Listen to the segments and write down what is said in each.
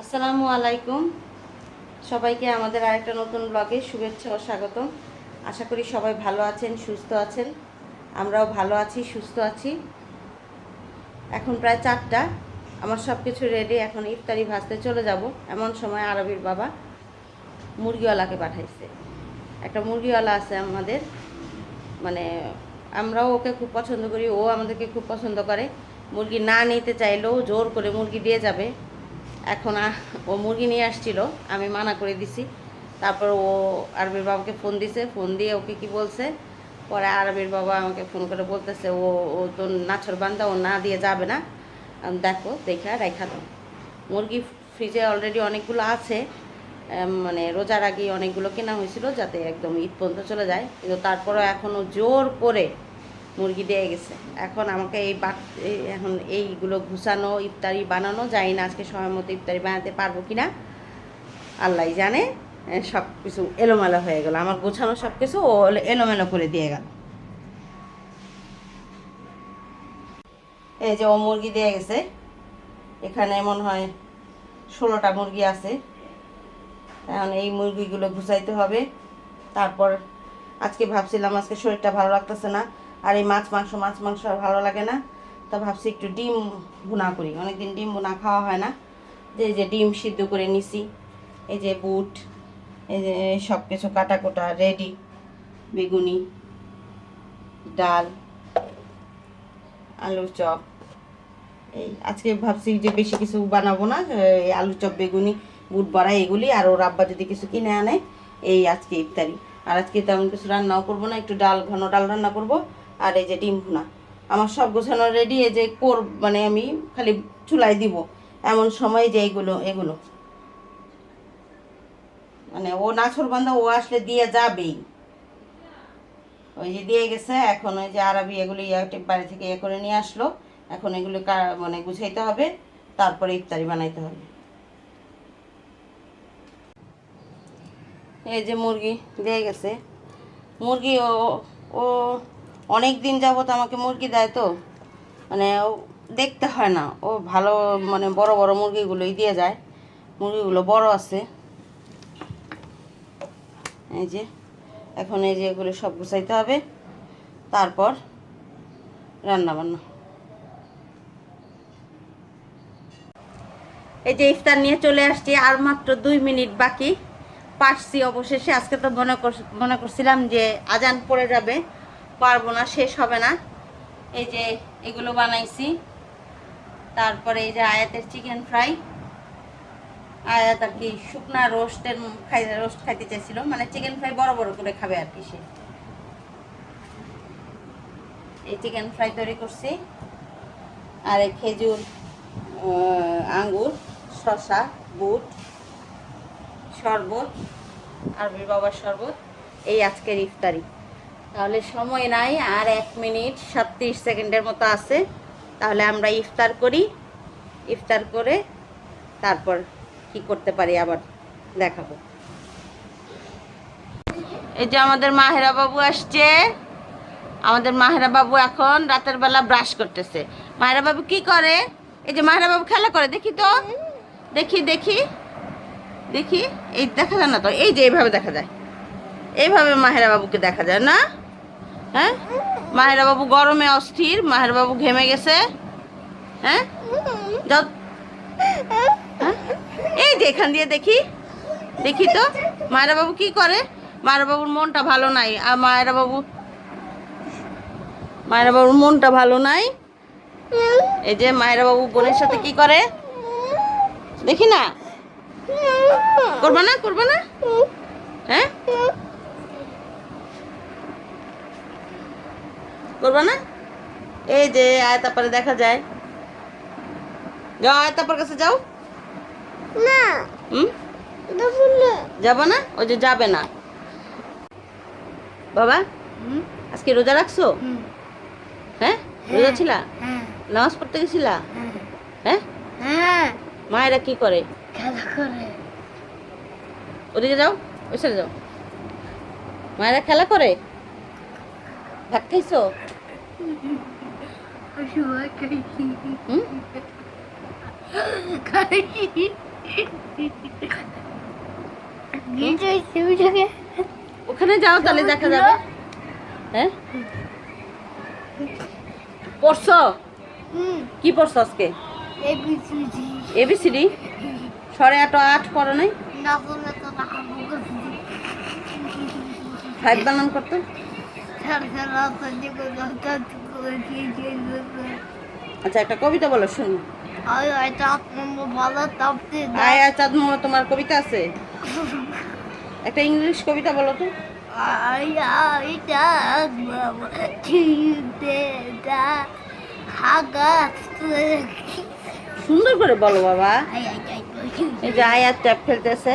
আসসালামু আলাইকুম। সবাইকে আমাদের আরেকটা নতুন ব্লগে শুভেচ্ছা ও স্বাগতম। আশা করি সবাই ভালো আছেন, সুস্থ আছেন। আমরাও ভালো আছি, সুস্থ আছি। এখন প্রায় চারটা। আমার সব কিছু রেডি এখন ইফতারি ভাজতে চলে যাব। এমন সময় আরবির বাবা মুরগিওয়ালাকে পাঠাইছে। একটা মুরগিওয়ালা আছে আমাদের। মানে আমরাও ওকে খুব পছন্দ করি, ও আমাদেরকে খুব পছন্দ করে। মুরগি না নিতে চাইলেও জোর করে মুরগি দিয়ে যাবে। এখন ও মুরগি নিয়ে আসছিল, আমি মানা করে দিছি। তারপর ও আরবির বাবাকে ফোন দিছে, ফোন দিয়ে ওকে কি বলছে? পরে আরবির বাবা আমাকে ফোন করে বলতেছে, ও ও তো নাছর বান্ধা ও না দিয়ে যাবে না। দেখো, দেখা রেখা দাও। মুরগি ফ্রিজে অলরেডি অনেকগুলো আছে মানে রোজার আগে অনেকগুলো কেনা হয়েছিল যাতে একদম ঈদ পর্যন্ত চলে যায়। কিন্তু তারপরেও এখনও জোর করে মুরগি দিয়ে গেছে। এখন আমাকে এই বাক এখন এইগুলো ঘুষানো, ইফতারি বানানো যাই না আজকে সময় মতো ইফতারি বানাতে পারব কি না আল্লাহ জানে সব কিছু এলোমেলো হয়ে গেল। আমার গোছানো সব কিছু ও এলোমেলো করে দিয়ে গেল। এই যে ও মুরগি দিয়ে গেছে। এখানে মনে হয় ষোলোটা মুরগি আছে। এখন এই মুরগিগুলো ঘুষাইতে হবে। তারপর আজকে ভাবছিলাম আজকে শরীরটা ভালো লাগতেছে না। আর এই মাছ, মাংস মাছ, মাংস আর ভালো লাগে না। তা ভাবছি একটু ডিম ভুনা করি। অনেকদিন ডিম ভুনা খাওয়া হয় না। যে যে ডিম সিদ্ধ করে নিছি। এই যে বুট, এই যে সব কিছু কাটা কোটা রেডি, বেগুনি, ডাল আলুর চপ। এই আজকে ভাবছি যে বেশি কিছু বানাবো না এই আলু চপ, বেগুনি, বুট বড়া এগুলি। আর ওর আব্বা যদি কিছু কিনে আনে, এই আজকে ইফতারি। আর আজকে তেমন কিছু রান্নাও করব না, একটু ডাল, ঘন ডাল রান্না করব। আর এই যে ডিম ভুনা। আমার সব গোছানো রেডি এই যে কর মানে আমি খালি চুলাই দিব। এমন সময় যে এগুলো এগুলো। মানে ও নাছর বান্ধা ও আসলে দিয়ে যাবেই। ওই যে দিয়ে গেছে, এখন ওই যে আরবি এগুলো বাড়ি থেকে ইয়ে করে নিয়ে আসলো। এখন এগুলো মানে গুছাইতে হবে, তারপরে ইফতারি বানাইতে হবে। এই যে মুরগি দিয়ে গেছে। মুরগি ও ও অনেক দিন যাবত আমাকে মুরগি দেয় তো মানে ও দেখতে হয় না। ও ভালো মানে বড় বড় মুরগিগুলোই দিয়ে যায়। মুরগিগুলো বড় আছে। এই যে, এখন এই যে এগুলো সব গুছাইতে হবে। তারপর রান্না বান্না এই যে ইফতার নিয়ে চলে আসছি, আর মাত্র দুই মিনিট বাকি। পারছি অবশেষে। আজকে তো মনে মনে করছিলাম যে আজান পড়ে যাবে। পারব না, শেষ হবে না। এই যে এগুলো বানাইছি। তারপরে এই যে আয়াতের চিকেন ফ্রাই আয়াত আর কি, শুকনা রোস্টের খাই, রোস্ট খাইতে চাইছিল। মানে চিকেন ফ্রাই বড় বড় করে খাবে আর কি সে। এই চিকেন ফ্রাই তৈরি করছি। আর এই খেজুর আঙ্গুর, শসা, বুট, শরবত আর বাবার শরবত। এই আজকের ইফতারি। তাহলে সময় নাই, আর এক মিনিট সাতত্রিশ সেকেন্ডের মতো আছে। তাহলে আমরা ইফতার করি। ইফতার করে তারপর কি করতে পারি আবার দেখাবো। এই যে আমাদের মাহেরা বাবু আসছে। আমাদের মাহেরা বাবু এখন রাতের বেলা ব্রাশ করতেছে। মাহেরা বাবু কি করে? এই যে মাহেরা বাবু খেলা করে, দেখি তো। দেখি দেখি। দেখি, এই দেখা যায় না তো? এই যে এইভাবে দেখা যায়। এইভাবে মাহেরা বাবুকে দেখা যায় না? হ্যাঁ? মাহেরা বাবু গরমে অস্থির মাহেরা বাবু ঘেমে গেছে। হ্যাঁ? হ্যাঁ? এই যে এখান দিয়ে দেখি। দেখি তো মায়েরা বাবু কি করে? মায়েরা বাবুর মনটা ভালো নাই। আর মায়েরা বাবু মায়েরা বাবুর মনটা ভালো নাই। এই যে মায়েরা বাবু বোনের সাথে কি করে? দেখি না? করবা না করবা না? হ্যাঁ? করবা না? এই যে আয়তাপারে দেখা যায়। যাও আয়তাপার কাছে যাও। না। হুম? যাব না? ওই যে যাবে না। বাবা আজকে রোজা রাখছো? হ্যাঁ? রোজা ছিলা? হ্যাঁ। নামাজ পড়তে গেছিলা? হ্যাঁ? হ্যাঁ। মায়েরা কি করে? খেলা করে। ওদিকে যাও ওই সাইডে যাও। মায়েরা খেলা করে? ভাত খাইছো? ওখানে যাও তাহলে দেখা যাবে। হ্যাঁ? পড়ছো? কি পড়ছো আজকে? এবিসিডি এবিসিডি ছড়ে আট আট পড়ো নাই? ফাইভ বানান করতো? আচ্ছা একটা কবিতা বলো, শুনি। তোমার কবিতা আছে। একটা ইংলিশ কবিতা বলো তো। সুন্দর করে বলো, বাবা। এই যে আয়াত ট্যাপ খেলতেছে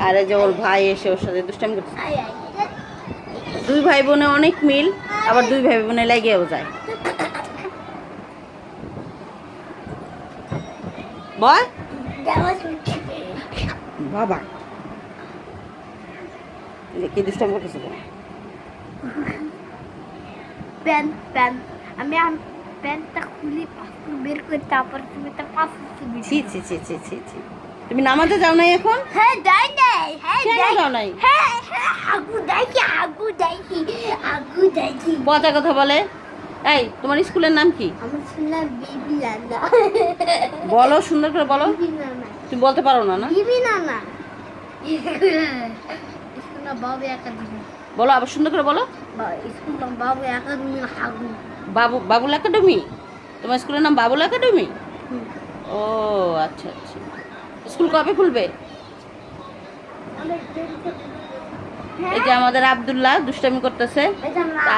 আর এই যে ওর ভাই এসে ওর সাথে দুষ্টামি আয় দুই ভাই বোনে অনেক মিল আবার দুই ভাই বোনে লেগেও যায়। বল। বাবা। কি দুষ্টামি করতেছে বল? Pan pan. আমি প্যান্টটা খুলি বের করে তারপর তুমি তো পাসপোর্ট ছি ছি ছি ছি ছি ছি। তুমি নামাজে যাও নাই এখন? হ্যাঁ যাই নাই। হ্যাঁ যাই। যাও নাই? হ্যাঁ হ্যাঁ আগু যাইছি আগু যাইছি আগু যাইছি পচা কথা বলে। এই তোমার স্কুলের নাম কি? আমার শুনলাম বিবি নানা। বলো সুন্দর করে বলো। বিবি নানা। তুমি বলতে পারো না না? বিবি নানা। বাবু একাডেমি। বলো আবার সুন্দর করে বলো। স্কুল নাম বাবু একাডেমি হাগু বাবু বাবুল একাডেমি? তোমার স্কুলের নাম বাবুল একাডেমি? ও আচ্ছা আচ্ছা। স্কুল কবে খুলবে? এই যে আমাদের আবদুল্লাহ দুষ্টামি করতেছে।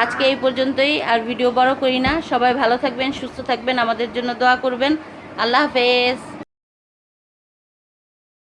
আজকে এই পর্যন্তই, আর ভিডিও বড় করি না। সবাই ভালো থাকবেন, সুস্থ থাকবেন, আমাদের জন্য দোয়া করবেন। আল্লাহ হাফেজ।